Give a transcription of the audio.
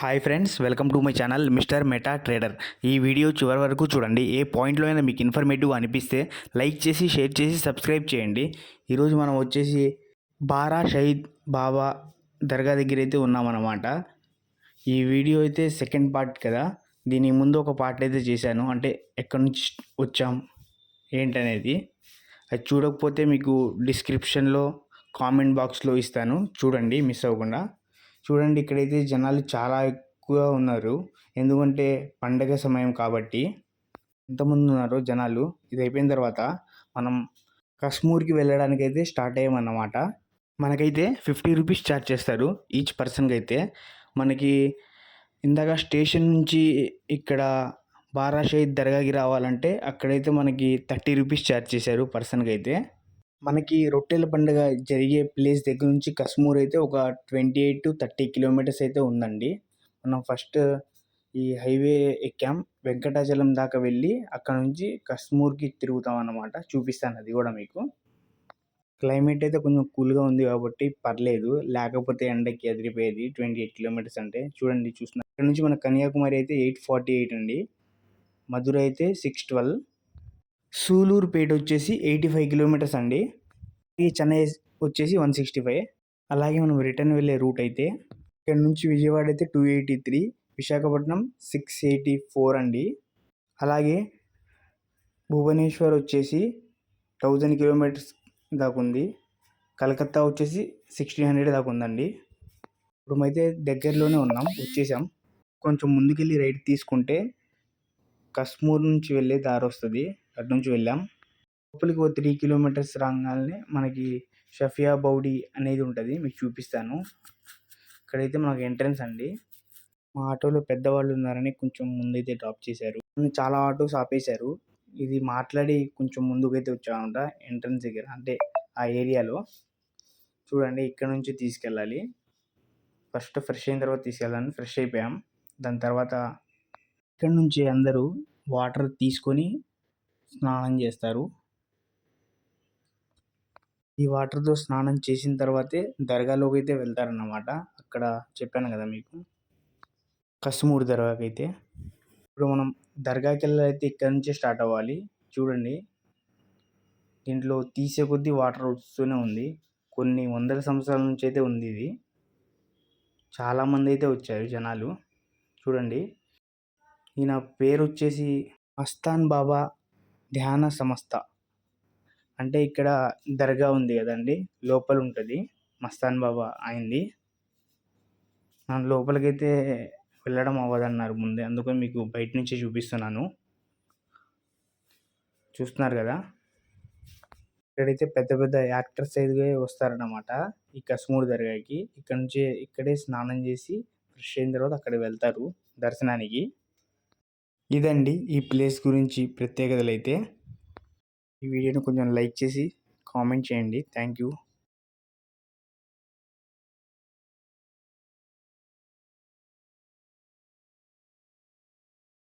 Hi friends welcome to my channel mister meta trader ఈ video చివరి వరకు చూడండి. ఏ పాయింట్లో అయినా మీకు ఇన్ఫర్మేటివ్ అనిపిస్తే లైక్ చేసి షేర్ చేసి సబ్స్క్రైబ్ చేయండి. ఈరోజు మనం వచ్చేసి బారా షహీద్ బాబా దర్గా దగ్గర అయితే ఉన్నామన్నమాట. ఈ వీడియో అయితే సెకండ్ పార్ట్ కదా. దీని ముందు ఒక పార్ట్ అయితే చేశాను. అంటే ఎక్కడి నుంచి వచ్చాం ఏంటనేది. అది చూడకపోతే మీకు డిస్క్రిప్షన్లో కామెంట్ బాక్స్లో ఇస్తాను. చూడండి మిస్ అవ్వకుండా. చూడండి ఇక్కడైతే జనాలు చాలా ఎక్కువ ఉన్నారు. ఎందుకంటే పండగ సమయం కాబట్టి ఎంతమంది ఉన్నారు జనాలు. ఇది అయిపోయిన తర్వాత మనం కశ్మూర్కి వెళ్ళడానికి అయితే స్టార్ట్ అయ్యామన్నమాట. మనకైతే ఫిఫ్టీ రూపీస్ ఛార్జ్ చేస్తారు ఈచ్ పర్సన్కి అయితే. మనకి ఇందాక స్టేషన్ నుంచి ఇక్కడ బారా షహీద్ దర్గాకి రావాలంటే అక్కడైతే మనకి థర్టీ రూపీస్ ఛార్జ్ చేశారు పర్సన్కి అయితే. మనకి రొట్టెల పండుగ జరిగే ప్లేస్ దగ్గర నుంచి కశ్మూర్ అయితే ఒక twenty eight to thirty kilometres అయితే ఉందండి. మనం ఫస్ట్ ఈ హైవే ఎక్కాం వెంకటాచలం దాకా వెళ్ళి అక్కడ నుంచి కశ్మూర్కి తిరుగుతాం అన్నమాట. చూపిస్తాను అది కూడా మీకు. క్లైమేట్ అయితే కొంచెం కూల్గా ఉంది కాబట్టి పర్లేదు. లేకపోతే ఎండకి ఎదిరిపోయేది ట్వంటీ ఎయిట్ కిలోమీటర్స్ అంటే. చూడండి చూస్తున్నా. ఇక్కడ నుంచి మన కన్యాకుమారి అయితే ఎయిట్ ఫార్టీ ఎయిట్ అండి. మధుర అయితే సిక్స్ ట్వెల్వ్. సూలూరుపేట వచ్చేసి ఎయిటీ ఫైవ్ కిలోమీటర్స్ అండి. ఈ చెన్నై వచ్చేసి వన్ సిక్స్టీ ఫైవ్. అలాగే మనం రిటర్న్ వెళ్ళే రూట్ అయితే ఇక్కడ నుంచి విజయవాడ అయితే two eighty three Visakhapatnam six eighty four అండి. అలాగే భువనేశ్వర్ వచ్చేసి థౌజండ్ కిలోమీటర్స్ దాకా ఉంది. కలకత్తా వచ్చేసి సిక్స్టీన్ హండ్రెడ్ దాకా ఉందండి. ఇప్పుడు అయితే దగ్గరలోనే ఉన్నాం వచ్చేసాం. కొంచెం ముందుకెళ్ళి రైట్ తీసుకుంటే కశ్మూర్ నుంచి వెళ్ళే దారి వస్తుంది. అటు నుంచి వెళ్ళాం. లోపలికి ఒక త్రీ కిలోమీటర్స్ రాగానే మనకి షఫియా బౌడీ అనేది ఉంటుంది మీకు చూపిస్తాను. ఇక్కడైతే మనకు ఎంట్రన్స్ అండి. మా ఆటోలో పెద్దవాళ్ళు ఉన్నారని కొంచెం ముందైతే డ్రాప్ చేశారు. చాలా ఆటోస్ ఆపేశారు. ఇది మాట్లాడి కొంచెం ముందుకైతే వచ్చామంట ఎంట్రన్స్ దగ్గర అంటే ఆ ఏరియాలో. చూడండి ఇక్కడ నుంచి తీసుకెళ్ళాలి. ఫస్ట్ ఫ్రెష్ అయిన తర్వాత తీసుకెళ్ళాలని ఫ్రెష్ అయిపోయాం. దాని తర్వాత ఇక్కడ నుంచి అందరూ వాటర్ తీసుకొని స్నానం చేస్తారు. ఈ వాటర్తో స్నానం చేసిన తర్వాతే దర్గాలోకి అయితే వెళ్తారన్నమాట. అక్కడ చెప్పాను కదా మీకు. కసుమూరు దర్గాకి అయితే ఇప్పుడు మనం దర్గాకి వెళ్ళాలైతే ఇక్కడ నుంచే స్టార్ట్ అవ్వాలి. చూడండి. దీంట్లో తీసే కొద్దీ వాటర్ వస్తూనే ఉంది. కొన్ని వందల సంవత్సరాల నుంచి అయితే ఉంది ఇది. చాలామంది అయితే వచ్చారు జనాలు. చూడండి. ఈయన పేరు వచ్చేసి అస్తాన్ బాబా ధ్యాన సంస్థ అంటే ఇక్కడ దర్గా ఉంది కదండి లోపల ఉంటుంది మస్తాన్ బాబా అయింది. లోపలికైతే వెళ్ళడం అవ్వదన్నారు ముందే అందుకని మీకు బయట నుంచే చూపిస్తున్నాను. చూస్తున్నారు కదా? ఇక్కడైతే పెద్ద పెద్ద యాక్టర్స్ అయితే వస్తారన్నమాట ఈ కశ్మూర్ దర్గాకి. ఇక్కడ నుంచి ఇక్కడే స్నానం చేసి ఫ్రెష్ అయిన తర్వాత అక్కడ వెళ్తారు దర్శనానికి. ఇదండి ఈ ప్లేస్ గురించి ప్రత్యేకతలు అయితే ఈ వీడియోని కొంచెం లైక్ చేసి కామెంట్ చేయండి. Thank you.